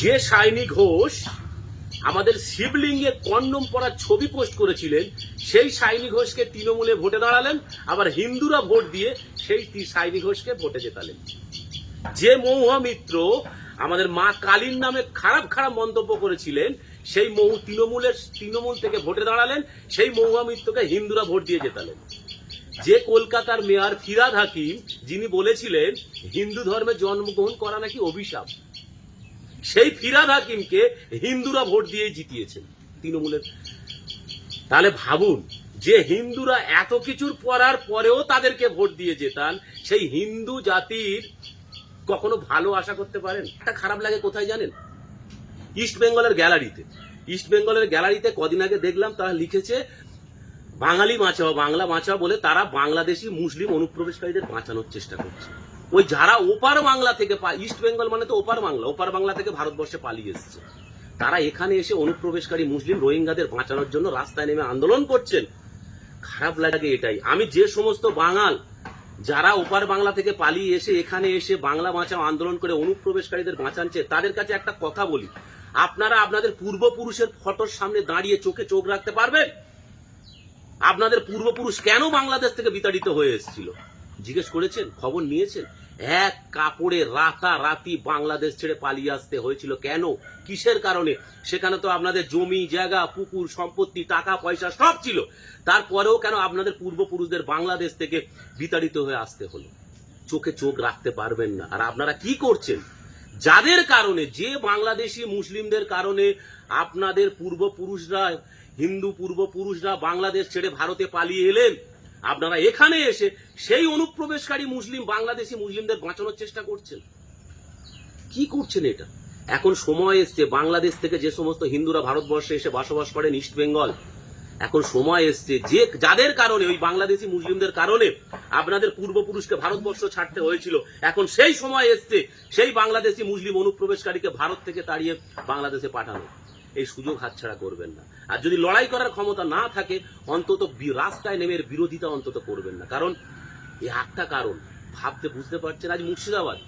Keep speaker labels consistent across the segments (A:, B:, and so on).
A: যে সাইনি ঘোষ আমাদের শিবলিঙ্গে কন্ডম পরার ছবি পোস্ট করেছিলেন, সেই সাইনি ঘোষকে তৃণমূলে ভোটে দাঁড়ালেন, আবার হিন্দুরা ভোট দিয়ে সেই সাইনি ঘোষকে ভোটে জেতালেন। যে মহুয়া মিত্র আমাদের মা কালীর নামে খারাপ খারাপ মন্তব্য করেছিলেন, সেই মহু তৃণমূলের তৃণমূল থেকে ভোটে দাঁড়ালেন, সেই মহুয়া মিত্রকে হিন্দুরা ভোট দিয়ে জেতালেন। যে কলকাতার মেয়র ফিরাদ হাকিম, যিনি বলেছিলেন, হিন্দু ধর্মে জন্মগ্রহণ করা নাকি অভিশাপ। সেই ফিরাদ হাকিমকে হিন্দুরা ভোট দিয়ে জিতিয়েছেন তৃণমূলের। তাহলে ভাবুন, যে হিন্দুরা এত কিছুর পড়ার পরেও তাদেরকে ভোট দিয়ে যেতান সেই হিন্দু জাতির কখনো ভালো আশা করতে পারেন? একটা খারাপ লাগে কোথায় জানেন? ইস্ট বেঙ্গলের গ্যালারিতে। ইস্ট বেঙ্গলের গ্যালারিতে কদিন আগে দেখলাম, তারা লিখেছে, বাঙালি বাঁচাও, বাংলা বাঁচাও বলে তারা বাংলাদেশি মুসলিম অনুপ্রবেশকারীদের বাঁচানোর চেষ্টা করছে। ওই যারা ওপার বাংলা থেকে ইস্ট বেঙ্গল মানে তো ওপার বাংলা ওপার বাংলা থেকে ভারতবর্ষে পালিয়ে এসছে। তারা এখানে এসে অনুপ্রবেশকারী মুসলিম রোহিঙ্গাদের বাঁচানোর জন্য রাস্তায় নেমে আন্দোলন করছেন। খারাপ লাগে এটাই। আমি যে সমস্ত বাঙাল যারা ওপার বাংলা থেকে পালিয়ে এসে এখানে এসে বাংলা বাঁচাও, আন্দোলন করে অনুপ্রবেশকারীদের বাঁচাচ্ছে তাদের কাছে একটা কথা বলি। আপনারা আপনাদের পূর্বপুরুষের ফটোর সামনে দাঁড়িয়ে চোখে চোখ রাখতে পারবেন? আপনাদের পূর্বপুরুষ কেন বাংলাদেশ থেকে বিতাড়িত হয়ে এসেছিল? জিজ্ঞেস করেছেন, খবর নিয়েছেন? এক কাপড়ে রাতারাতি বাংলাদেশ ছেড়ে পালিয়ে আসতে হয়েছিল কেন? কিসের কারণে? সেখানে তো আপনাদের জমি, জায়গা, পুকুর, সম্পত্তি, টাকা, পয়সা সব ছিল। তারপরেও কেন আপনাদের পূর্বপুরুষদের বাংলাদেশ থেকে বিতাড়িত হয়ে আসতে হলো? চোখে চোখ রাখতে পারবেন না। আর আপনারা কি করছেন? যাদের কারণে, যে বাংলাদেশি মুসলিমদের কারণে আপনাদের পূর্বপুরুষরা, হিন্দু পূর্বপুরুষরা বাংলাদেশ ছেড়ে ভারতে পালিয়ে এলেন আপনারা এখানে এসে সেই অনুপ্রবেশকারী মুসলিম বাংলাদেশি মুসলিমদের বাঁচানোর চেষ্টা করছেন। কি করছেন এটা? এখন সময় এসছে, বাংলাদেশ থেকে যে সমস্ত হিন্দুরা ভারতবর্ষে এসে বসবাস করেন ইস্ট বেঙ্গল, এখন সময় এসছে যে যাদের কারণে, ওই বাংলাদেশি মুসলিমদের কারণে আপনাদের পূর্বপুরুষকে ভারতবর্ষ ছাড়তে হয়েছিল, এখন সেই সময় এসছে সেই বাংলাদেশি মুসলিম অনুপ্রবেশকারীকে ভারত থেকে তাড়িয়ে বাংলাদেশে পাঠানো। এই সুযোগ হাতছাড়া করবেন না। আর যদি লড়াই করার ক্ষমতা না থাকে, অন্তত রাস্তায় নেমে এর বিরোধিতা অন্তত করবেন না। কারণ এই একটা কারণ, ভাবতে বুঝতে পারছেন আজ মুর্শিদাবাদ।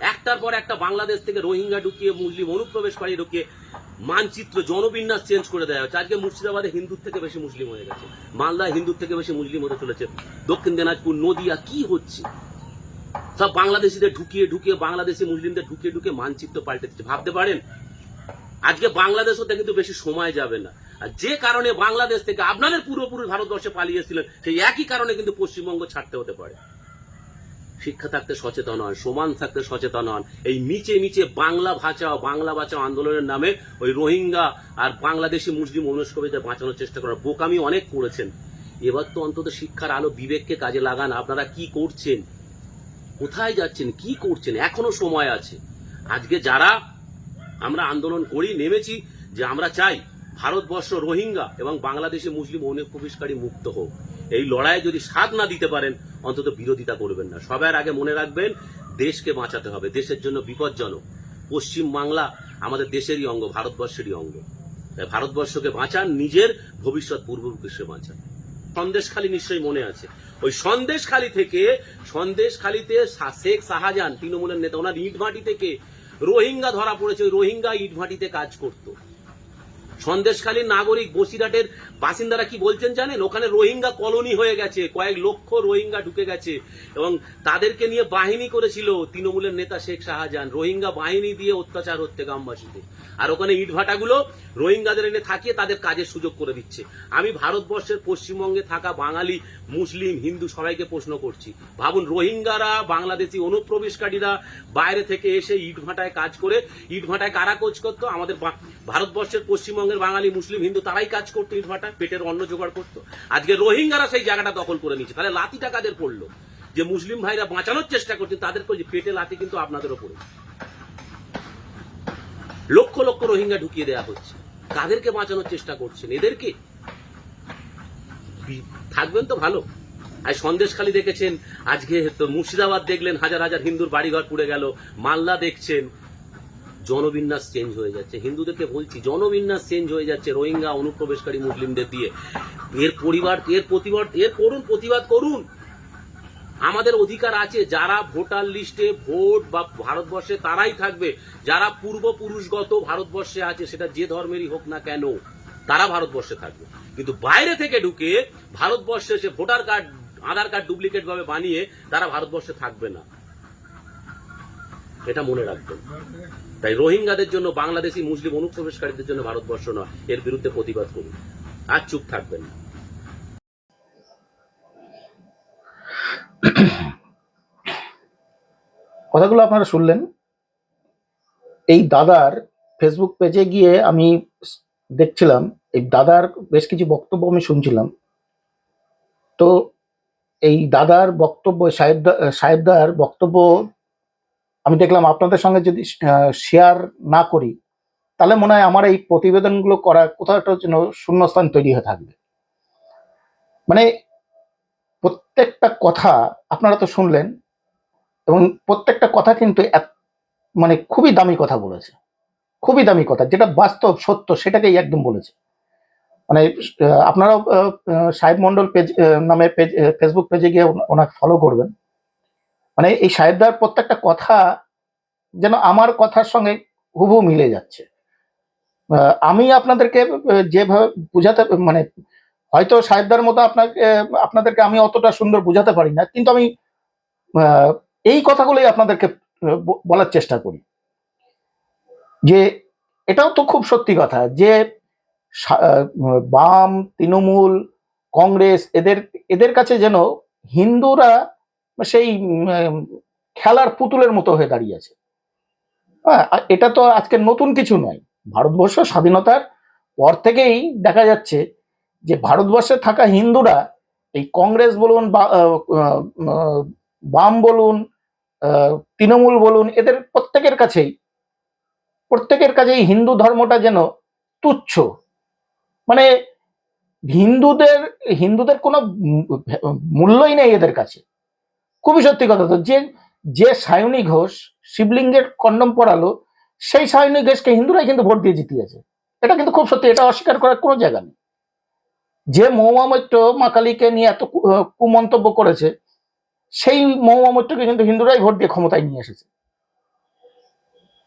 A: একটার পর একটা বাংলাদেশ থেকে রোহিঙ্গা ঢুকিয়ে মুসলিম অনুপ্রবেশ অনুপ্রবেশকারী ঢুকিয়ে মানচিত্র জনবিন্যাস চেঞ্জ করে দেওয়া হচ্ছে আজকে মুর্শিদাবাদে হিন্দুর থেকে বেশি মুসলিম হয়ে গেছে। মালদা হিন্দুর থেকে বেশি মুসলিম হতে চলেছে। দক্ষিণ দিনাজপুর, নদিয়া, কি হচ্ছে? সব বাংলাদেশিদের ঢুকিয়ে ঢুকিয়ে বাংলাদেশি মুসলিমদের ঢুকিয়ে ঢুকিয়ে মানচিত্র পাল্টে দিচ্ছে। ভাবতে পারেন? আজকে বাংলাদেশ হতে কিন্তু বেশি সময় যাবে না। আর যে কারণে বাংলাদেশ থেকে আপনাদের পূর্বপুরুষ ভারতবর্ষে পালিয়েছিলেন সেই একই কারণে কিন্তু পশ্চিমবঙ্গ ছাড়তে হতে পারে। শিক্ষা থাকতে সচেতন হন সমান থাকতে সচেতন হন। এই মিচে মিচে বাংলা বাঁচাও বাংলা বাঁচাও আন্দোলনের নামে ওই রোহিঙ্গা আর বাংলাদেশি মুসলিম অনুষ্কবিদের বাঁচানোর চেষ্টা করার বোকামি অনেক করেছেন। এবার তো অন্তত শিক্ষার আলো বিবেককে কাজে লাগান। আপনারা কি করছেন? কোথায় যাচ্ছেন? কি করছেন? এখনও সময় আছে। আজকে যারা আমরা আন্দোলন করি, নেমেছি যে আমরা চাই ভারতবর্ষ রোহিঙ্গা এবং বাংলাদেশে মুসলিম অনুপ্রবেশকারী মুক্ত হোক। এই লড়াইয়ে যদি সাথ না দিতে পারেন, অন্তত বিরোধিতা করবেন না। সবার আগে মনে রাখবেন, দেশকে বাঁচাতে হবে, দেশের জন্য বিপজ্জনক। পশ্চিম বাংলা আমাদের দেশেরই অঙ্গ, ভারতবর্ষেরই অঙ্গ। তাই ভারতবর্ষকে বাঁচান, নিজের ভবিষ্যৎ পূর্বপুরুষকে বাঁচান। সন্দেশখালী নিশ্চয়ই মনে আছে। ওই সন্দেশখালী থেকে সন্দেশখালীতে শেখ শাহজাহান, তৃণমূলের নেতা, ওনার ইট ইটভাটি থেকে রোহিঙ্গা ধরা পড়েছে রোহিঙ্গা ইটভাটিতে কাজ করত। সন্দেশখালীর নাগরিক বসিরহাটের বাসিন্দারা কি বলছেন জানেন? ওখানে রোহিঙ্গা কলোনি হয়ে গেছে, কয়েক লক্ষ রোহিঙ্গা ঢুকে গেছে এবং তাদেরকে নিয়ে বাহিনী করেছিল তৃণমূলের নেতা শেখ শাহজাহান, রোহিঙ্গা বাহিনী দিয়ে অত্যাচার হচ্ছে গ্রামবাসীতে আর ওখানে ইটভাটাগুলো রোহিঙ্গাদের এনে থাকিয়ে তাদের কাজের সুযোগ করে দিচ্ছে। আমি ভারতবর্ষের পশ্চিমবঙ্গে থাকা বাঙালি, মুসলিম, হিন্দু সবাইকে প্রশ্ন করছি। ভাবুন, রোহিঙ্গারা, বাংলাদেশি অনুপ্রবেশকারীরা বাইরে থেকে এসে ইটভাটায় কাজ করে, ইটভাটায় কারা কোচ করতো? আমাদের ভারতবর্ষের পশ্চিমবঙ্গের বাঙালি মুসলিম হিন্দু তারাই কাজ করতো ইটভাটায় পেটের অন্ন জোগাড় করতো। আজকে রোহিঙ্গারা সেই জায়গাটা দখল করে নিচ্ছে তাহলে লাঠিটা কাদের পড়ল। যে মুসলিম ভাইরা বাঁচানোর চেষ্টা করছে, তাদের যে পেটে লাঠি কিন্তু আপনাদের ওপরে? লক্ষ লক্ষ রোহিঙ্গা ঢুকিয়ে দেওয়া হচ্ছে। কাদেরকে বাঁচানোর চেষ্টা করছেন? এদেরকে? থাকবেন তো ভালো। আর সন্দেশখালী দেখেছেন, আজকে মুর্শিদাবাদ দেখলেন, হাজার হাজার হিন্দুর বাড়িঘর পুড়ে গেল, মালদা দেখছেন। জনবিন্যাস চেঞ্জ হয়ে যাচ্ছে। হিন্দুদেরকে বলছি, জনবিন্যাস চেঞ্জ হয়ে যাচ্ছে রোহিঙ্গা অনুপ্রবেশকারী মুসলিমদের দিয়ে। এর পরিবার, এর প্রতিবাদ এর করুন, প্রতিবাদ করুন। আমাদের অধিকার আছে, যারা ভোটার লিস্টে ভোট বা ভারতবর্ষে তারাই থাকবে। যারা পূর্বপুরুষগত ভারতবর্ষে আছে, সেটা যে ধর্মেরই হোক না কেন, তারা ভারতবর্ষে থাকবে। কিন্তু বাইরে থেকে ঢুকে ভারতবর্ষে সে voter card, Aadhaar card duplicate ভাবে বানিয়ে তারা ভারতবর্ষে থাকবে না। এটা মনে রাখবেন। তাই রোহিঙ্গাদের জন্য বাংলাদেশি মুসলিম অনুপ্রবেশকারীদের জন্য ভারতবর্ষ নয়। এর বিরুদ্ধে প্রতিবাদ করুন। আর চুপ থাকবেন না।
B: কথাগুলো আপনারা শুনলেন। এই দাদার ফেসবুক পেজে গিয়ে আমি দেখছিলাম, এই দাদার বেশ কিছু বক্তব্য আমি শুনছিলাম। তো এই দাদার বক্তব্য, সাহেবদা, সাহেবদার বক্তব্য আমি দেখলাম আপনাদের সঙ্গে যদি শেয়ার না করি, তাহলে মনে হয় আমার এই প্রতিবেদনগুলো করা কোথাও একটা যেন শূন্যস্থান তৈরি হয়ে থাকবে। মানে প্রত্যেকটা কথা আপনারা তো শুনলেন, এবং প্রত্যেকটা কথা কিন্তু মানে খুবই দামি কথা বলেছে। খুবই দামি কথা, যেটা বাস্তব সত্য সেটাকেই একদম বলেছে। মানে আপনারাও সাহেব মন্ডল পেজ নামে পেজ ফেসবুক পেজে গিয়ে ওনাকে ফলো করবেন। মানে এই সাহেবদার প্রত্যেকটা কথা যেন আমার কথার সঙ্গে হুবহু মিলে যাচ্ছে। আমি আপনাদেরকে যেভাবে বুঝাতে মানে হয়তো সাহেবদার মতো আপনাকে, আপনাদেরকে আমি অতটা সুন্দর বুঝাতে পারি না, কিন্তু আমি এই কথাগুলোই আপনাদেরকে বলার চেষ্টা করি। যে এটাও তো খুব সত্যি কথা যে বাম, তৃণমূল, কংগ্রেস এদের এদের কাছে যেন হিন্দুরা সেই খেলার পুতুলের মতো হয়ে দাঁড়িয়ে আছে। হ্যাঁ এটা তো আজকে নতুন কিছু নয়। ভারতবর্ষ স্বাধীনতার পর থেকেই দেখা যাচ্ছে যে ভারতবর্ষে থাকা হিন্দুরা এই কংগ্রেস বলুন বাম বলুন তৃণমূল বলুন, এদের প্রত্যেকের কাছেই প্রত্যেকের কাছেই হিন্দু ধর্মটা যেন তুচ্ছ। মানে হিন্দুদের হিন্দুদের কোনো মূল্যই নেই এদের কাছে। খুবই সত্যি কথা তো, যে যে সায়নী ঘোষ শিবলিঙ্গের কন্ডম পড়ালো সেই সায়নী ঘোষকে হিন্দুরাই কিন্তু ভোট দিয়ে জিতিয়েছে। এটা কিন্তু খুব সত্যি, এটা অস্বীকার করার কোনো জায়গা নেই। যে মৌমামৈত্য মা কালীকে নিয়ে এত কুমন্তব্য করেছে, সেই মৌমামৈত্যকে কিন্তু হিন্দুরাই ভোট দিয়ে ক্ষমতায় নিয়ে এসেছে।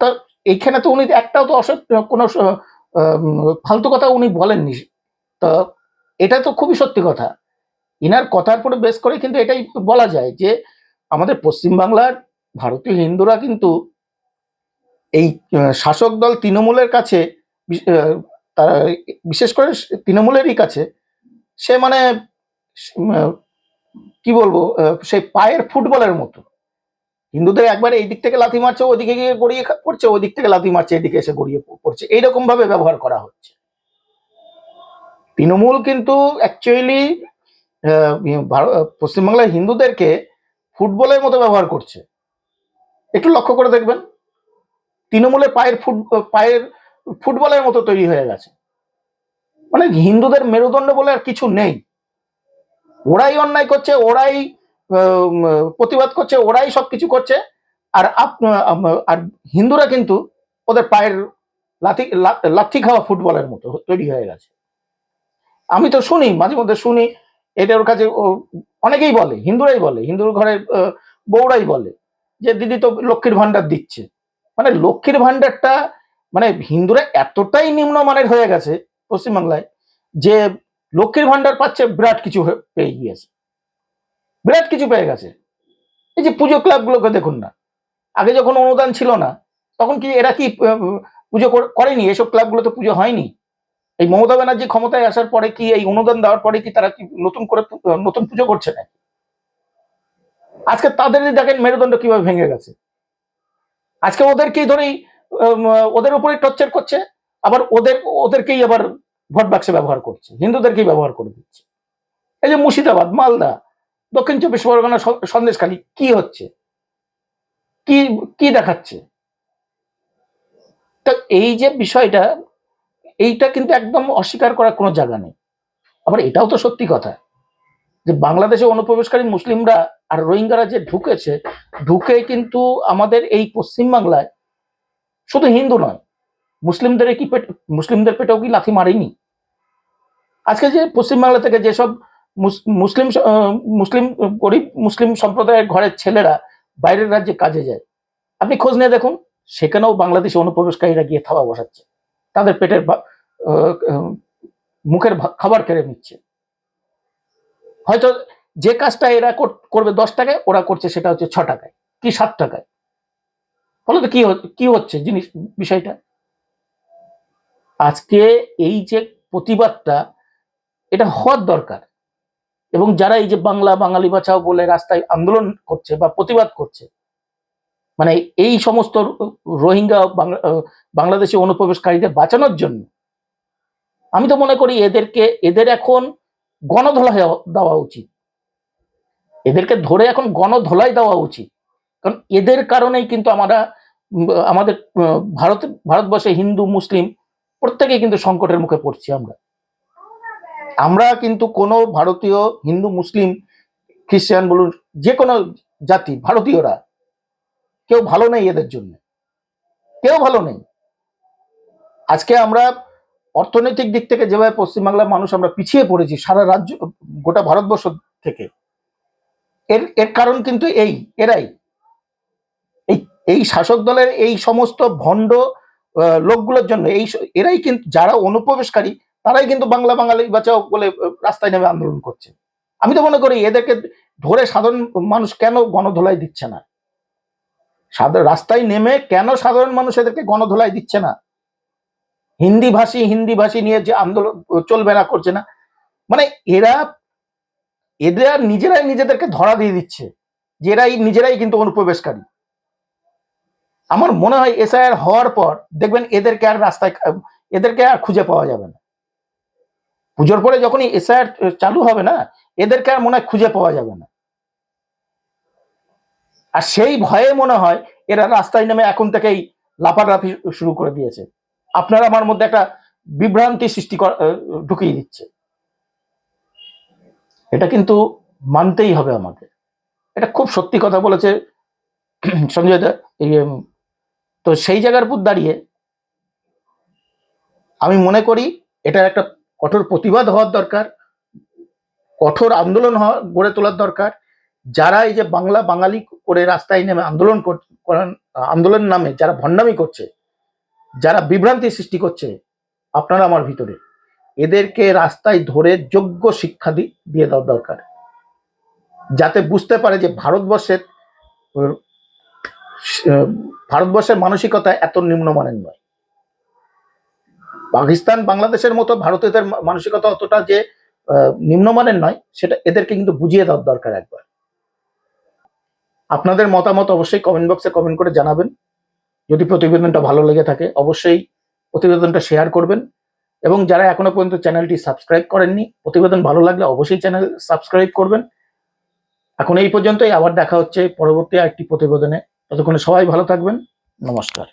B: তা, এইখানে তো উনি একটাও তো অসত্য কোনো ফালতু কথা উনি বলেননি। তা, এটা তো খুবই সত্যি কথা। ইনার কথার উপরে বেশ করে কিন্তু এটাই বলা যায় যে আমাদের পশ্চিমবাংলার ভারতীয় হিন্দুরা কিন্তু এই শাসক দল তৃণমূলের কাছে তারা, বিশেষ করে তৃণমূলেরই কাছে, সে মানে কি বলব সেই পায়ের ফুটবলের মতো। হিন্দুদের একবার এই দিক থেকে লাথি মারছে, ওদিকে গিয়ে গড়িয়ে পড়ছে ওই দিক থেকে লাথি মারছে, এদিকে এসে গড়িয়ে পড়ছে। এইরকম ভাবে ব্যবহার করা হচ্ছে। তৃণমূল কিন্তু অ্যাকচুয়ালি পশ্চিমবাংলার হিন্দুদেরকে ফুটবলের মতো ব্যবহার করছে। একটু লক্ষ্য করে দেখবেন, তৃণমূলের পায়ের ফুট, পায়ের ফুটবলের মতো তৈরি হয়ে গেছে। মানে হিন্দুদের মেরুদণ্ড বলে আর কিছু নেই। ওরাই অন্যায় করছে, ওরাই প্রতিবাদ করছে, ওরাই সব কিছু করছে। আর আর হিন্দুরা কিন্তু ওদের পায়ের লাথি লাথি খাওয়া ফুটবলের মতো তৈরি হয়ে গেছে। আমি তো শুনি, মাঝে মধ্যে শুনি এটা ওর কাছে অনেকেই বলে হিন্দুরাই বলে হিন্দুর ঘরে আহ, বউরাই বলে যে দিদি তো লক্ষ্মীর ভান্ডার দিচ্ছে। মানে লক্ষ্মীর ভান্ডারটা মানে হিন্দুরা এতটাই নিম্নমানের হয়ে গেছে পশ্চিমবাংলায় যে লক্ষ্মীর ভান্ডার পাচ্ছে বিরাট কিছু পেয়ে গিয়েছে। বিরাট কিছু পেয়ে গেছে। এই যে পুজো ক্লাবগুলোকে দেখুন না। আগে যখন অনুদান ছিল না তখন কি এরা কি পুজো করেনি? এসব ক্লাবগুলোতে পুজো হয়নি? এই মমতা ব্যানার্জি ক্ষমতায় আসার পরে কি এই অনুদান দেওয়ার পরে কি তারা কি নতুন করে নতুন পুজো করছে না আজকে তাদেরই দেখেন মেরুদণ্ড কীভাবে ভেঙে গেছে। আজকে ওদেরকেই ধরেই ওদের উপরেই টর্চার করছে, আবার ওদের, ওদেরকেই আবার ভোট বাক্সে ব্যবহার করছে, হিন্দুদেরকেই ব্যবহার করে দিচ্ছে। এই যে মুর্শিদাবাদ, মালদা, দক্ষিণ চব্বিশ পরগনা সন্দেশখালী, কি হচ্ছে? কি কি দেখাচ্ছে? তো এই যে বিষয়টা এইটা কিন্তু একদম অস্বীকার করার কোনো জায়গা নেই। আবার এটাও তো সত্যি কথা যে বাংলাদেশে অনুপ্রবেশকারী মুসলিমরা আর রোহিঙ্গারা যে ঢুকেছে, ঢুকে কিন্তু আমাদের এই পশ্চিম বাংলায় শুধু হিন্দু নয়, মুসলিমদের কি পেট, মুসলিমদের পেটেও কি লাথি মারেনি? আজকে যে পশ্চিমবাংলা থেকে যেসব মুসলিম মুসলিম গরিব মুসলিম সম্প্রদায়ের ঘরের ছেলেরা বাইরের রাজ্যে কাজে যায়, আপনি খোঁজ নিয়ে দেখুন, সেখানেও বাংলাদেশে অনুপ্রবেশকারীরা গিয়ে থাবা বসাচ্ছে। তাদের পেটের মুখের খাবার কেড়ে নিচ্ছে। হয়তো যে কাজটা এরা করবে দশ টাকায় ওরা করছে সেটা হচ্ছে ছ টাকায় কি সাত টাকায়। ফলে কি কি হচ্ছে জিনিস বিষয়টা? আজকে এই যে প্রতিবাদটা এটা হওয়ার দরকার। এবং যারা এই যে বাংলা বাঙালি বাঁচাও বলে রাস্তায় আন্দোলন করছে বা প্রতিবাদ করছে মানে এই সমস্ত রোহিঙ্গা বাংলা- আহ, অনুপ্রবেশকারীদের বাঁচানোর জন্য আমি তো মনে করি এদেরকে, এদের এখন গণধোলাই দেওয়া উচিত। এদেরকে ধরে এখন গণধোলাই দেওয়া উচিত। কারণ এদের কারণেই কিন্তু আমরা আমাদের ভারত, ভারতবর্ষে হিন্দু, মুসলিম, প্রত্যেকেই কিন্তু সংকটের মুখে পড়ছি আমরা। আমরা কিন্তু কোনো ভারতীয়, হিন্দু, মুসলিম, খ্রিস্টান বলুন, যে কোনো জাতি, ভারতীয়রা, কেউ ভালো নেই এদের জন্য। কেউ ভালো নেই। আজকে আমরা অর্থনৈতিক দিক থেকে যেভাবে পশ্চিমবাংলার মানুষ আমরা পিছিয়ে পড়েছি, সারা রাজ্য, গোটা ভারতবর্ষ থেকে, এর এর কারণ কিন্তু এই, এরাই। এই এই শাসক দলের এই সমস্ত ভণ্ড লোকগুলোর জন্য এই এরাই কিন্তু যারা অনুপ্রবেশকারী, তারাই কিন্তু বাংলা বাঙালি বাঁচাও বলে রাস্তায় নেমে আন্দোলন করছে। আমি তো মনে করি এদেরকে ধরে সাধারণ মানুষ কেন গণধোলাই দিচ্ছে না? সাধারণ রাস্তায় নেমে কেন সাধারণ মানুষ এদেরকে গণধোলাই দিচ্ছে না? হিন্দি ভাষী হিন্দি ভাষী নিয়ে যে আন্দোলন চলবে না, করছে না। মানে এরা এরা নিজেরাই নিজেদেরকে ধরা দিয়ে দিচ্ছে যে এরাই নিজেরাই কিন্তু অনুপ্রবেশকারী। আমার মনে হয় এসআইআর হওয়ার পর দেখবেন এদেরকে আর রাস্তায়, এদেরকে আর খুঁজে পাওয়া যাবে না। পুজোর পরে যখনই এসআইআর চালু হবে না, এদেরকে আর মনে হয় খুঁজে পাওয়া যাবে না। আর সেই ভয়ে মনে হয় এরা রাস্তায় নেমে এখন থেকেই লাফালাফি শুরু করে দিয়েছে। আপনারা আমার মধ্যে একটা বিভ্রান্তি সৃষ্টি কর- ঢুকিয়ে দিচ্ছে। এটা কিন্তু মানতেই হবে আমাকে। এটা খুব সত্যি কথা বলেছে সঞ্জয় দা। তো সেই জায়গার উপর দাঁড়িয়ে আমি মনে করি এটা একটা কঠোর প্রতিবাদ হওয়ার দরকার, কঠোর আন্দোলন গড়ে তোলার দরকার। যারা এই যে বাংলা বাঙালি করে রাস্তায় নেমে আন্দোলন কর- করান, আন্দোলন নামে যারা ভণ্ডামি করছে যারা বিভ্রান্তি সৃষ্টি করছে, আপনারা আমার ভিতরে। এদেরকে রাস্তায় ধরে যোগ্য শিক্ষা দিয়ে দেওয়া দরকার। যাতে বুঝতে পারে যে ভারতবর্ষের ভারতবর্ষের মানসিকতা এত নিম্নমানের নয়। পাকিস্তান, বাংলাদেশের মতো ভারতীয়দের মানসিকতা অতটা যে নিম্নমানের নয়, সেটা এদেরকে কিন্তু বুঝিয়ে দেওয়ার দরকার একবার। আপনাদের মতামত অবশ্যই কমেন্ট বক্সে কমেন্ট করে জানাবেন। যদি প্রতিবেদনটা ভালো লেগে থাকে, অবশ্যই প্রতিবেদনটা শেয়ার করবেন। এবং যারা এখনও পর্যন্ত চ্যানেলটি সাবস্ক্রাইব করেননি, প্রতিবেদন ভালো লাগলে অবশ্যই চ্যানেল সাবস্ক্রাইব করবেন। এখন এই পর্যন্তই, আবার দেখা হচ্ছে পরবর্তী একটি প্রতিবেদনে। ততক্ষণে সবাই ভালো থাকবেন। নমস্কার।